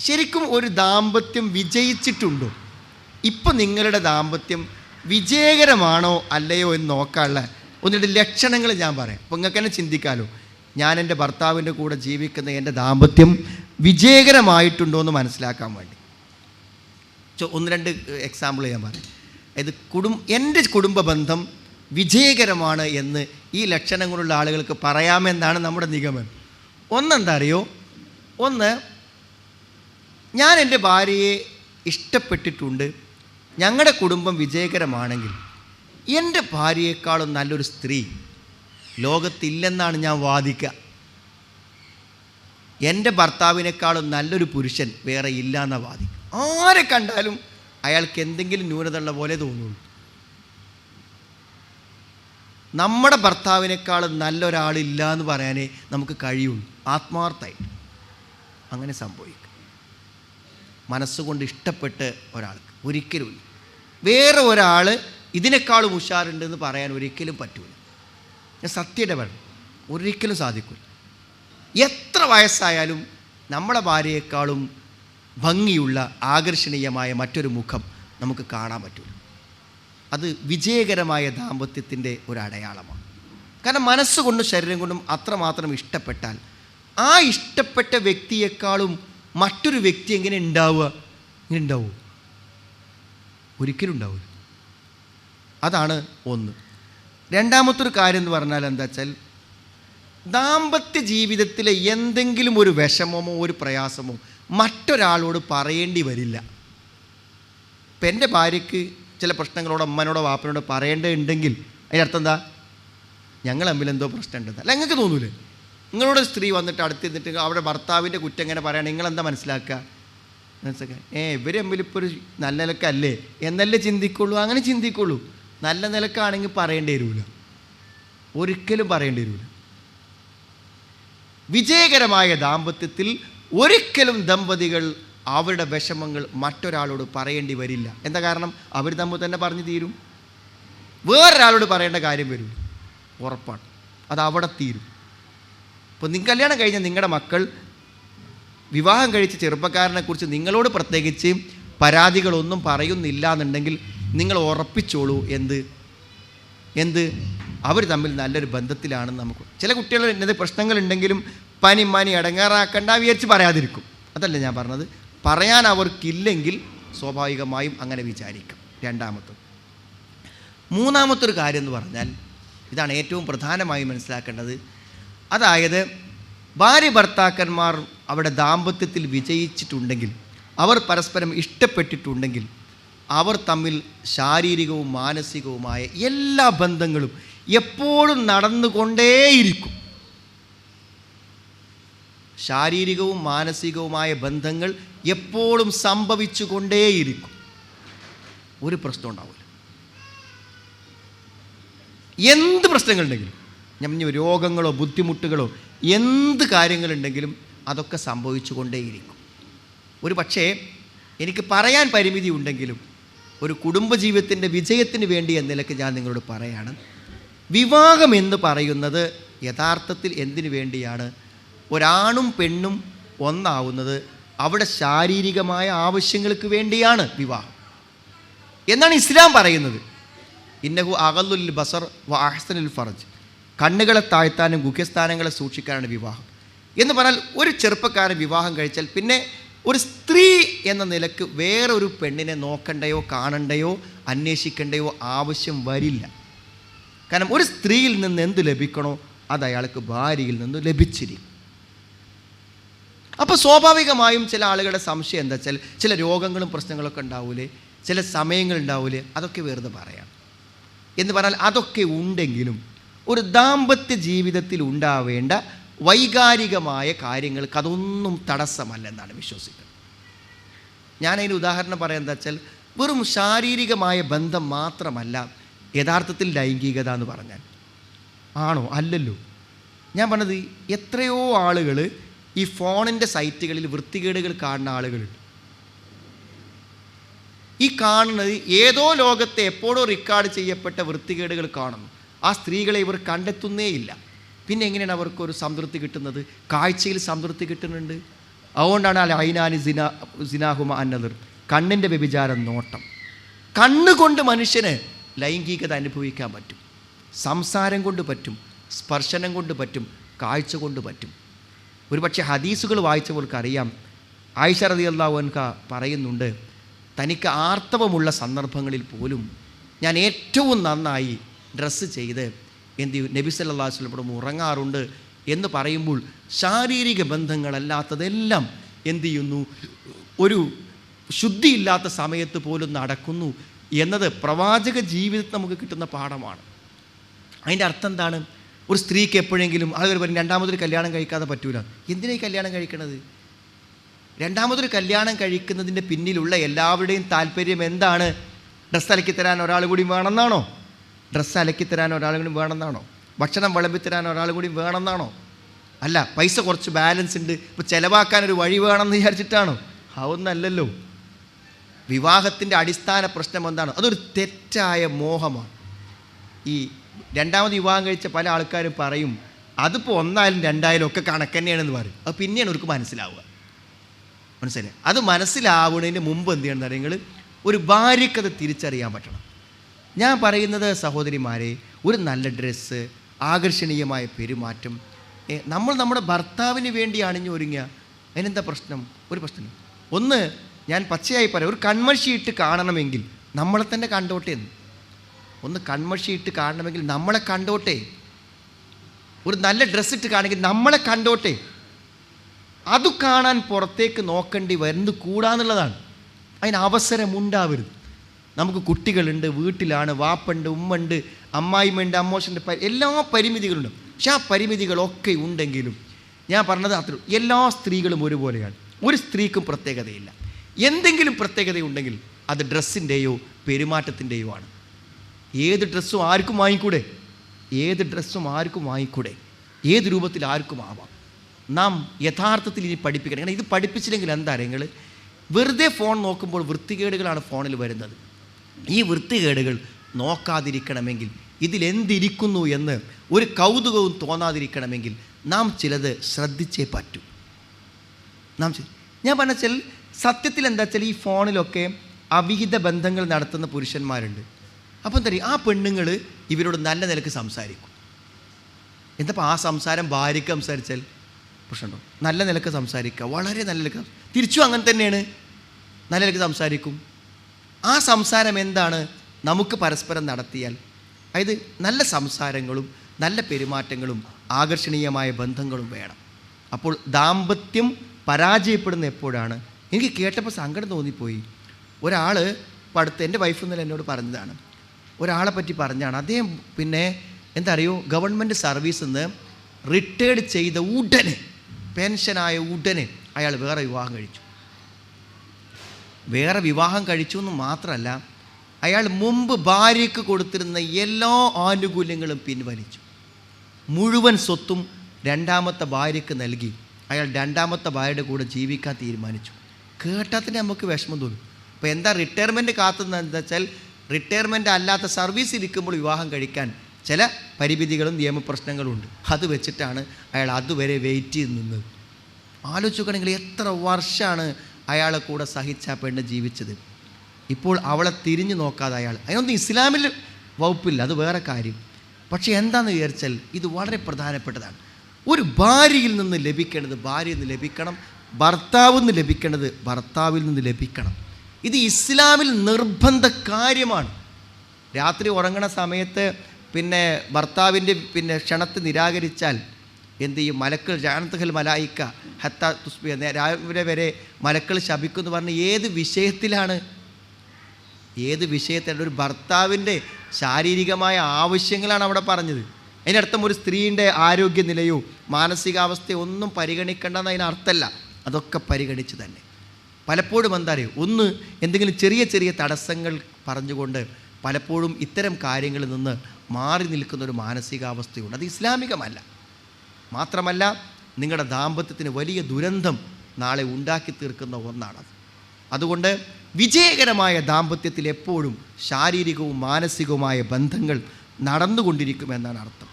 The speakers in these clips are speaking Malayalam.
ശരിക്കും ഒരു ദാമ്പത്യം വിജയിച്ചിട്ടുണ്ടോ? ഇപ്പം നിങ്ങളുടെ ദാമ്പത്യം വിജയകരമാണോ അല്ലയോ എന്ന് നോക്കാനുള്ള ഒന്ന് രണ്ട് ലക്ഷണങ്ങൾ ഞാൻ പറയാം. അപ്പം നിങ്ങൾക്ക് തന്നെ ചിന്തിക്കാമല്ലോ ഞാൻ എന്റെ ഭർത്താവിന്റെ കൂടെ ജീവിക്കുന്ന എന്റെ ദാമ്പത്യം വിജയകരമായിട്ടുണ്ടോ എന്ന് മനസ്സിലാക്കാൻ വേണ്ടി. ഒന്ന് രണ്ട് എക്സാമ്പിൾ ഞാൻ പറയാം. അതായത് കുടും എന്റെ കുടുംബ ബന്ധം വിജയകരമാണ് എന്ന് ഈ ലക്ഷണങ്ങളുള്ള ആളുകൾക്ക് പറയാമെന്നാണ് നമ്മുടെ നിഗമനം. ഒന്നെന്താ അറിയോ? ഒന്ന് ഞാൻ എന്റെ ഭാര്യയെ ഇഷ്ടപ്പെട്ടിട്ടുണ്ട്. ഞങ്ങളുടെ കുടുംബം വിജയകരമാണെങ്കിൽ എന്റെ ഭാര്യയെക്കാളും നല്ലൊരു സ്ത്രീ ലോകത്തില്ലെന്നാണ് ഞാൻ വാദിക്കുക എന്റെ ഭർത്താവിനേക്കാളും നല്ലൊരു പുരുഷൻ വേറെ ഇല്ല എന്ന വാദിക്കും. ആരെ കണ്ടാലും അയാൾക്ക് എന്തെങ്കിലും ന്യൂനത ഉള്ള പോലെ തോന്നുള്ളൂ. നമ്മുടെ ഭർത്താവിനേക്കാളും നല്ലൊരാളില്ല എന്ന് പറയാനേ നമുക്ക് കഴിയുള്ളൂ. ആത്മാർത്ഥമായിട്ട്. അങ്ങനെ സംഭവിക്കും. മനസ്സുകൊണ്ട് ഇഷ്ടപ്പെട്ട് ഒരാൾക്ക് ഒരിക്കലും വേറെ ഒരാൾ ഇതിനേക്കാളും ഉഷാറുണ്ടെന്ന് പറയാൻ ഒരിക്കലും പറ്റൂല. ഞാൻ സത്യയുടെ വേണം ഒരിക്കലും സാധിക്കില്ല എത്ര വയസ്സായാലും നമ്മുടെ ഭാര്യയെക്കാളും ഭംഗിയുള്ള ആകർഷണീയമായ മറ്റൊരു മുഖം നമുക്ക് കാണാൻ പറ്റില്ല അത് വിജയകരമായ ദാമ്പത്യത്തിന്റെ ഒരു അടയാളമാണ്. കാരണം മനസ്സുകൊണ്ടും ശരീരം കൊണ്ടും അത്രമാത്രം ഇഷ്ടപ്പെട്ടാൽ ആ ഇഷ്ടപ്പെട്ട വ്യക്തിയെക്കാളും മറ്റൊരു വ്യക്തി എങ്ങനെ ഉണ്ടാവുക? ഇങ്ങനെ ഉണ്ടാവുമോ ഒരിക്കലും ഉണ്ടാവില്ല അതാണ് ഒന്ന്. രണ്ടാമത്തൊരു കാര്യം എന്ന് പറഞ്ഞാൽ എന്താ വെച്ചാൽ ദാമ്പത്യ ജീവിതത്തിലെ എന്തെങ്കിലും ഒരു വിഷമമോ ഒരു പ്രയാസമോ മറ്റൊരാളോട് പറയേണ്ടി വരില്ല. ഇപ്പം എന്റെ ഭാര്യയ്ക്ക് ചില പ്രശ്നങ്ങളോട് അമ്മനോടോ വാപ്പനോടോ പറയേണ്ടതുണ്ടെങ്കിൽ അർത്ഥം എന്താ? ഞങ്ങൾ തമ്മിൽ എന്തോ പ്രശ്നമുണ്ടെന്ന്. അല്ല നിങ്ങൾക്ക് തോന്നൂലേ. നിങ്ങളോട് സ്ത്രീ വന്നിട്ട് അടുത്തിരുന്നിട്ട് അവിടെ ഭർത്താവിന്റെ കുറ്റം എങ്ങനെ പറയുകയാണെങ്കിൽ നിങ്ങളെന്താ മനസ്സിലാക്കുക? മനസ്സിലാക്കുക. ഏ ഇവർ തമ്മിൽ ഇപ്പോൾ ഒരു നല്ല നിലക്കല്ലേ? എന്നല്ലേ ചിന്തിക്കുള്ളൂ? അങ്ങനെ ചിന്തിക്കുള്ളൂ. നല്ല നിലക്കാണെങ്കിൽ പറയേണ്ടി വരില്ല ഒരിക്കലും പറയേണ്ടി വരില്ല വിജയകരമായ ദാമ്പത്യത്തിൽ ഒരിക്കലും ദമ്പതികൾ അവരുടെ വിഷമങ്ങൾ മറ്റൊരാളോട് പറയേണ്ടി വരില്ല. എന്താ കാരണം? അവർ തമ്മിൽ തന്നെ പറഞ്ഞു തീരും. വേറൊരാളോട് പറയേണ്ട കാര്യം വരും ഉറപ്പാണ്. അത് അവിടെ തീരും. ഇപ്പോൾ നിങ്ങൾ കല്യാണം കഴിഞ്ഞ നിങ്ങളുടെ മക്കൾ വിവാഹം കഴിച്ച ചെറുപ്പക്കാരനെക്കുറിച്ച് നിങ്ങളോട് പ്രത്യേകിച്ച് പരാതികളൊന്നും പറയുന്നില്ല എന്നുണ്ടെങ്കിൽ നിങ്ങൾ ഉറപ്പിച്ചോളൂ. എന്ത്? എന്ത്? അവർ തമ്മിൽ നല്ലൊരു ബന്ധത്തിലാണ് നമുക്ക് ചില കുട്ടികൾ എന്നത് പ്രശ്നങ്ങളുണ്ടെങ്കിലും പനി മനി അടങ്ങാറാക്കണ്ട വിചാരിച്ച് പറയാതിരിക്കും. അതല്ല ഞാൻ പറഞ്ഞത്. പറയാൻ അവർക്കില്ലെങ്കിൽ സ്വാഭാവികമായും അങ്ങനെ വിചാരിക്കും. രണ്ടാമത്തത്. മൂന്നാമത്തൊരു കാര്യം എന്ന് പറഞ്ഞാൽ ഇതാണ് ഏറ്റവും പ്രധാനമായി മനസ്സിലാക്കേണ്ടത്. അതായത് ഭാര്യ ഭർത്താക്കന്മാർ അവിടെ ദാമ്പത്യത്തിൽ വിജയിച്ചിട്ടുണ്ടെങ്കിൽ അവർ പരസ്പരം ഇഷ്ടപ്പെട്ടിട്ടുണ്ടെങ്കിൽ അവർ തമ്മിൽ ശാരീരികവും മാനസികവുമായ എല്ലാ ബന്ധങ്ങളും എപ്പോഴും നടന്നുകൊണ്ടേയിരിക്കും. ശാരീരികവും മാനസികവുമായ ബന്ധങ്ങൾ എപ്പോഴും സംഭവിച്ചു കൊണ്ടേയിരിക്കും ഒരു പ്രശ്നം ഉണ്ടാവില്ല എന്ത് പ്രശ്നങ്ങളുണ്ടെങ്കിലും ഞമ്മ രോഗങ്ങളോ ബുദ്ധിമുട്ടുകളോ എന്ത് കാര്യങ്ങളുണ്ടെങ്കിലും അതൊക്കെ സംഭവിച്ചു കൊണ്ടേയിരിക്കും ഒരു പക്ഷേ എനിക്ക് പറയാൻ പരിമിതി ഉണ്ടെങ്കിലും ഒരു കുടുംബജീവിതത്തിന്റെ വിജയത്തിന് വേണ്ടി എന്ന നിലയ്ക്ക് ഞാൻ നിങ്ങളോട് പറയാണ്. വിവാഹം എന്ന് പറയുന്നത് യഥാർത്ഥത്തിൽ എന്തിനു വേണ്ടിയാണ്? ഒരാണും പെണ്ണും ഒന്നാവുന്നത് അവിടെ ശാരീരികമായ ആവശ്യങ്ങൾക്ക് വേണ്ടിയാണ് വിവാഹം. എന്നാണ് ഇസ്ലാം പറയുന്നത്. ഇന്നഹു അകലുൽ ബസർ വ അഹ്സനുൽ ഫറജ് കണ്ണുകളെ താഴ്ത്താനും ഗുഹ്യസ്ഥാനങ്ങളെ സൂക്ഷിക്കാനാണ് വിവാഹം. എന്ന് പറഞ്ഞാൽ ഒരു ചെറുപ്പക്കാരൻ വിവാഹം കഴിച്ചാൽ പിന്നെ ഒരു സ്ത്രീ എന്ന നിലയ്ക്ക് വേറൊരു പെണ്ണിനെ നോക്കണ്ടയോ കാണണ്ടയോ അന്വേഷിക്കണ്ടയോ ആവശ്യം വരില്ല. കാരണം ഒരു സ്ത്രീയിൽ നിന്ന് എന്ത് ലഭിക്കണോ അത് അയാൾക്ക് ഭാര്യയിൽ നിന്ന് ലഭിച്ചിരിക്കും അപ്പോൾ സ്വാഭാവികമായും ചില ആളുകളുടെ സംശയം എന്താ വെച്ചാൽ ചില രോഗങ്ങളും പ്രശ്നങ്ങളൊക്കെ ഉണ്ടാവൂലേ ചില സമയങ്ങൾ ഉണ്ടാവൂലേ അതൊക്കെ വെറുതെ പറയാം. എന്ന് പറഞ്ഞാൽ അതൊക്കെ ഉണ്ടെങ്കിലും ഒരു ദാമ്പത്യ ജീവിതത്തിൽ ഉണ്ടാവേണ്ട വൈകാരികമായ കാര്യങ്ങൾക്ക് അതൊന്നും തടസ്സമല്ലെന്നാണ് വിശ്വസിക്കുന്നത്. ഞാനതിന് ഉദാഹരണം പറയാൻ എന്താ വെച്ചാൽ വെറും ശാരീരികമായ ബന്ധം മാത്രമല്ല യഥാർത്ഥത്തിൽ ലൈംഗികത എന്ന് പറഞ്ഞാൽ. ആണോ? അല്ലല്ലോ. ഞാൻ പറഞ്ഞത് എത്രയോ ആളുകൾ ഈ ഫോണിന്റെ സൈറ്റുകളിൽ വൃത്തികേടുകൾ കാണുന്ന ആളുകളുണ്ട്. ഈ കാണുന്നത് ഏതോ ലോകത്തെ എപ്പോഴോ റെക്കോർഡ് ചെയ്യപ്പെട്ട വൃത്തികേടുകൾ കാണുന്നു. ആ സ്ത്രീകളെ ഇവർ കണ്ടെത്തുന്നേയില്ല പിന്നെ എങ്ങനെയാണ് അവർക്ക് ഒരു സംതൃപ്തി കിട്ടുന്നത്? കാഴ്ചയിൽ സംതൃപ്തി കിട്ടുന്നുണ്ട്. അതുകൊണ്ടാണ് അല്ല ഐനാനി സിന സിനാഹുമ അന്നതിർ കണ്ണിന്റെ വ്യഭിചാരം നോട്ടം. കണ്ണുകൊണ്ട് മനുഷ്യന് ലൈംഗികത അനുഭവിക്കാൻ പറ്റും. സംസാരം കൊണ്ട് പറ്റും. സ്പർശനം കൊണ്ട് പറ്റും. കാഴ്ച കൊണ്ട് പറ്റും. ഒരുപക്ഷെ ഹദീസുകൾ വായിച്ചവർക്ക് അറിയാം ആയിഷ റതി അള്ളാഹുൻക പറയുന്നുണ്ട് തനിക്ക് ആർത്തവമുള്ള സന്ദർഭങ്ങളിൽ പോലും ഞാൻ ഏറ്റവും നന്നായി ഡ്രസ്സ് ചെയ്ത് എന്ത് ചെയ്യും? നബി സല്ലാ സ്വലപ്പെടും ഉറങ്ങാറുണ്ട് എന്ന് പറയുമ്പോൾ ശാരീരിക ബന്ധങ്ങളല്ലാത്തതെല്ലാം എന്ത് ചെയ്യുന്നു? ഒരു ശുദ്ധിയില്ലാത്ത സമയത്ത് പോലും നടക്കുന്നു എന്നത് പ്രവാചക ജീവിതത്തിൽ നമുക്ക് കിട്ടുന്ന പാഠമാണ്. അതിന്റെ അർത്ഥം എന്താണ്? ഒരു സ്ത്രീക്ക് എപ്പോഴെങ്കിലും ആളുകൾ പറയും രണ്ടാമതൊരു കല്യാണം കഴിക്കാതെ പറ്റൂല. എന്തിനാ ഈ കല്യാണം കഴിക്കണത്? രണ്ടാമതൊരു കല്യാണം കഴിക്കുന്നതിന്റെ പിന്നിലുള്ള എല്ലാവരുടെയും താല്പര്യം എന്താണ്? ഡ്രസ്സ് തരാൻ ഒരാൾ കൂടി വേണമെന്നാണോ? ഡ്രസ്സ് അലക്കി തരാൻ ഒരാൾ കൂടി വേണമെന്നാണോ? ഭക്ഷണം വിളമ്പി തരാൻ ഒരാൾ കൂടി വേണമെന്നാണോ? അല്ല പൈസ കുറച്ച് ബാലൻസ് ഉണ്ട്. ഇപ്പോൾ ചിലവാക്കാൻ ഒരു വഴി വേണമെന്ന് വിചാരിച്ചിട്ടാണോ? അതൊന്നല്ലല്ലോ വിവാഹത്തിന്റെ അടിസ്ഥാന പ്രശ്നം എന്താണ്? അതൊരു തെറ്റായ മോഹമാണ്. ഈ രണ്ടാമത് വിവാഹം കഴിച്ച പല ആൾക്കാരും പറയും അതിപ്പോൾ ഒന്നായാലും രണ്ടായാലും ഒക്കെ കണക്ക് തന്നെയാണെന്ന് പറയും. അത് പിന്നെയാണ് അവർക്ക് മനസ്സിലാവുക. മനസ്സിലായി? അത് മനസ്സിലാവുന്നതിന് മുമ്പ് എന്ത് ചെയ്യണം നിങ്ങൾ ഒരു ഭാര്യക്കത് തിരിച്ചറിയാൻ പറ്റണം. ഞാൻ പറയുന്നത് സഹോദരിമാരെ ഒരു നല്ല ഡ്രസ്സ് ആകർഷണീയമായ പെരുമാറ്റം നമ്മൾ നമ്മുടെ ഭർത്താവിന് വേണ്ടി അണിഞ്ഞു ഒരുങ്ങുക അതിനെന്താ പ്രശ്നം? ഒരു പ്രശ്നം. ഒന്ന് ഞാൻ പച്ചയായി പറയാം ഒരു കൺമഷിയിട്ട് കാണണമെങ്കിൽ നമ്മളെ തന്നെ കണ്ടോട്ടെ എന്ന്. ഒന്ന് കൺമഷിയിട്ട് കാണണമെങ്കിൽ നമ്മളെ കണ്ടോട്ടെ. ഒരു നല്ല ഡ്രസ്സ് ഇട്ട് കാണെങ്കിൽ നമ്മളെ കണ്ടോട്ടെ. അത് കാണാൻ പുറത്തേക്ക് നോക്കേണ്ടി വരുന്നത് കൂടാന്നുള്ളതാണ്. അതിന് അവസരമുണ്ടാവരുത്. നമുക്ക് കുട്ടികളുണ്ട് വീട്ടിലാണ് വാപ്പുണ്ട് ഉമ്മുണ്ട് അമ്മായിമ്മയുണ്ട് അമ്മോശന്റെ എല്ലാ പരിമിതികളുണ്ട്. പക്ഷെ ആ പരിമിതികളൊക്കെ ഉണ്ടെങ്കിലും ഞാൻ പറഞ്ഞത് അത്ര എല്ലാ സ്ത്രീകളും ഒരുപോലെയാണ്. ഒരു സ്ത്രീക്കും പ്രത്യേകതയില്ല. എന്തെങ്കിലും പ്രത്യേകതയുണ്ടെങ്കിൽ അത് ഡ്രസ്സിന്റെയോ പെരുമാറ്റത്തിന്റെയോ ആണ്. ഏത് ഡ്രസ്സും ആർക്കും വാങ്ങിക്കൂടെ? ഏത് ഡ്രസ്സും ആർക്കും വാങ്ങിക്കൂടെ? ഏത് രൂപത്തിൽ ആർക്കും ആവാം. നാം യഥാർത്ഥത്തിൽ ഇനി പഠിപ്പിക്കണം. കാരണം ഇത് പഠിപ്പിച്ചില്ലെങ്കിൽ എന്താ നിങ്ങൾ വെറുതെ ഫോൺ നോക്കുമ്പോൾ വൃത്തികേടുകളാണ് ഫോണിൽ വരുന്നത്. ഈ വൃത്തികേടുകൾ നോക്കാതിരിക്കണമെങ്കിൽ ഇതിലെന്തിരിക്കുന്നു എന്ന് ഒരു കൗതുകവും തോന്നാതിരിക്കണമെങ്കിൽ നാം ചിലത് ശ്രദ്ധിച്ചേ പറ്റൂ. നാം ഞാൻ പറഞ്ഞ സത്യത്തിൽ എന്താ വെച്ചാൽ ഈ ഫോണിലൊക്കെ അവിഹിത ബന്ധങ്ങൾ നടത്തുന്ന പുരുഷന്മാരുണ്ട്. അപ്പം എന്താ ആ പെണ്ണുങ്ങൾ ഇവരോട് നല്ല നിലയ്ക്ക് സംസാരിക്കും. എന്തപ്പോൾ ആ സംസാരം ഭാര്യയ്ക്ക് സംസാരിച്ചാൽ? പ്രശ്നമുണ്ടോ? നല്ല നിലയ്ക്ക് സംസാരിക്കുക. വളരെ നല്ല നിലയ്ക്ക് തിരിച്ചും അങ്ങനെ തന്നെയാണ്. നല്ല നിലയ്ക്ക് സംസാരിക്കും. ആ സംസാരം എന്താണ്? നമുക്ക് പരസ്പരം നടത്തിയാൽ. അതായത് നല്ല സംസാരങ്ങളും നല്ല പെരുമാറ്റങ്ങളും ആകർഷണീയമായ ബന്ധങ്ങളും വേണം. അപ്പോൾ ദാമ്പത്യം പരാജയപ്പെടുന്ന എപ്പോഴാണ്? എനിക്ക് കേട്ടപ്പോൾ സങ്കടം തോന്നിപ്പോയി. ഒരാൾ ഇപ്പോൾ എന്റെ വൈഫ് ഇന്നലെ എന്നോട് പറഞ്ഞതാണ്. ഒരാളെ പറ്റി പറഞ്ഞാണ് അദ്ദേഹം പിന്നെ എന്താ അറിയോ ഗവൺമെന്റ് സർവീസിൽ നിന്ന് റിട്ടയർഡ് ചെയ്ത ഉടനെ പെൻഷനായ ഉടനെ അയാൾ വേറെ വിവാഹം കഴിച്ചു. വേറെ വിവാഹം കഴിച്ചു എന്ന് മാത്രമല്ല അയാൾ മുമ്പ് ഭാര്യയ്ക്ക് കൊടുത്തിരുന്ന എല്ലാ ആനുകൂല്യങ്ങളും പിൻവലിച്ചു. മുഴുവൻ സ്വത്തും രണ്ടാമത്തെ ഭാര്യയ്ക്ക് നൽകി. അയാൾ രണ്ടാമത്തെ ഭാര്യയുടെ കൂടെ ജീവിക്കാൻ തീരുമാനിച്ചു. കേട്ടാൽ തന്നെ നമുക്ക് വിഷമം തോന്നും അപ്പോൾ എന്താ റിട്ടയർമെന്റ് കാത്തുന്നത് എന്താ വെച്ചാൽ റിട്ടയർമെന്റ് അല്ലാത്ത സർവീസ് ഇരിക്കുമ്പോൾ വിവാഹം കഴിക്കാൻ ചില പരിമിതികളും നിയമപ്രശ്നങ്ങളും ഉണ്ട്. അത് വെച്ചിട്ടാണ് അയാൾ അതുവരെ വെയിറ്റ് ചെയ്ത് നിന്നത്. ആലോചിക്കുകയാണെങ്കിൽ എത്ര വർഷമാണ് അയാളെ കൂടെ സഹിച്ച പെണ്ണ് ജീവിച്ചത്. ഇപ്പോൾ അവളെ തിരിഞ്ഞു നോക്കാതെ അയാൾ. അതിനൊന്നും ഇസ്ലാമിൽ വകുപ്പില്ല അത് വേറെ കാര്യം. പക്ഷേ എന്താണെന്ന് വിചാരിച്ചാൽ ഇത് വളരെ പ്രധാനപ്പെട്ടതാണ്. ഒരു ഭാര്യയിൽ നിന്ന് ലഭിക്കേണ്ടത് ഭാര്യയിൽ നിന്ന് ലഭിക്കണം ഭർത്താവിൽ നിന്ന് ലഭിക്കേണ്ടത് ഭർത്താവിൽ നിന്ന് ലഭിക്കണം. ഇത് ഇസ്ലാമിൽ നിർബന്ധ കാര്യമാണ്. രാത്രി ഉറങ്ങണ സമയത്ത് പിന്നെ ഭർത്താവിന്റെ പിന്നെ ക്ഷണത്തെ നിരാകരിച്ചാൽ എന്ത് ചെയ്യും? മലക്കൾ ജാനത്തുഹൽ മലായിക്ക ഹത്ത തുസ്ബിയ രാവിലെ വരെ മലക്കൾ ശപിക്കും എന്ന് പറഞ്ഞ് ഏത് വിഷയത്തിലാണ്? ഏത് വിഷയത്തിലാണ്? ഒരു ഭർത്താവിന്റെ ശാരീരികമായ ആവശ്യങ്ങളാണ് അവിടെ പറഞ്ഞത്. അതിനർത്ഥം ഒരു സ്ത്രീയുടെ ആരോഗ്യനിലയോ മാനസികാവസ്ഥയോ ഒന്നും പരിഗണിക്കേണ്ടെന്ന് അതിനർത്ഥമല്ല അതൊക്കെ പരിഗണിച്ച് തന്നെ. പലപ്പോഴും എന്താ അറിയോ? ഒന്ന് എന്തെങ്കിലും ചെറിയ ചെറിയ തടസ്സങ്ങൾ പറഞ്ഞുകൊണ്ട് പലപ്പോഴും ഇത്തരം കാര്യങ്ങളിൽ നിന്ന് മാറി നിൽക്കുന്ന ഒരു മാനസികാവസ്ഥയുണ്ട്. അത് ഇസ്ലാമികമല്ല. മാത്രമല്ല നിങ്ങളുടെ ദാമ്പത്യത്തിന് വലിയ ദുരന്തം നാളെ ഉണ്ടാക്കി തീർക്കുന്ന ഒന്നാണത്. അതുകൊണ്ട് വിജയകരമായ ദാമ്പത്യത്തിൽ എപ്പോഴും ശാരീരികവും മാനസികവുമായ ബന്ധങ്ങൾ നടന്നുകൊണ്ടിരിക്കുമെന്നാണ് അർത്ഥം.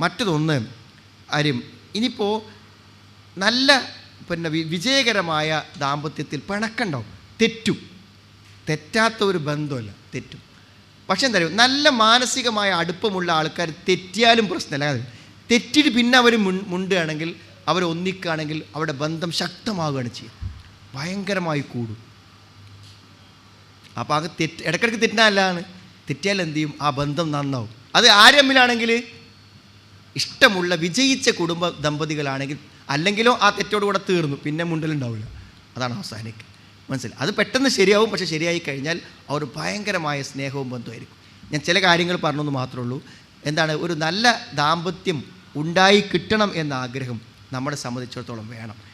മറ്റൊന്ന് അരും ഇനിയിപ്പോൾ നല്ല പിന്നെ വിജയകരമായ ദാമ്പത്യത്തിൽ പിണക്കണ്ടോ? തെറ്റും. തെറ്റാത്ത ഒരു ബന്ധമല്ല തെറ്റും. പക്ഷെ എന്താ നല്ല മാനസികമായ അടുപ്പമുള്ള ആൾക്കാർ തെറ്റിയാലും പ്രശ്നമില്ല. തെറ്റിട്ട് പിന്നെ അവർ മുണ്ടുകയാണെങ്കിൽ അവർ ഒന്നിക്കുകയാണെങ്കിൽ അവരുടെ ബന്ധം ശക്തമാവുകയാണ് ചെയ്യുക ഭയങ്കരമായി കൂടും. അപ്പോൾ അത് തെറ്റ് ഇടയ്ക്കിടയ്ക്ക് തെറ്റിനല്ലാണ് തെറ്റിയാൽ എന്ത് ചെയ്യും? ആ ബന്ധം നന്നാവും. അത് ആരമ്മിലാണെങ്കിൽ ഇഷ്ടമുള്ള വിജയിച്ച കുടുംബ ദമ്പതികളാണെങ്കിൽ അല്ലെങ്കിലോ ആ തെറ്റോട് കൂടെ തീർന്നു. പിന്നെ മുണ്ടലുണ്ടാവില്ല. അതാണ് അവസാനിക്ക്. മനസ്സിലായി? അത് പെട്ടെന്ന് ശരിയാവും പക്ഷേ ശരിയായി കഴിഞ്ഞാൽ അവർ ഭയങ്കരമായ സ്നേഹവും ബന്ധമായിരിക്കും ഞാൻ ചില കാര്യങ്ങൾ പറഞ്ഞെന്ന് മാത്രമേ ഉള്ളൂ. എന്താണ്? ഒരു നല്ല ദാമ്പത്യം ഉണ്ടായി കിട്ടണം എന്ന ആഗ്രഹം നമ്മളെ സംബന്ധിച്ചിടത്തോളം വേണം.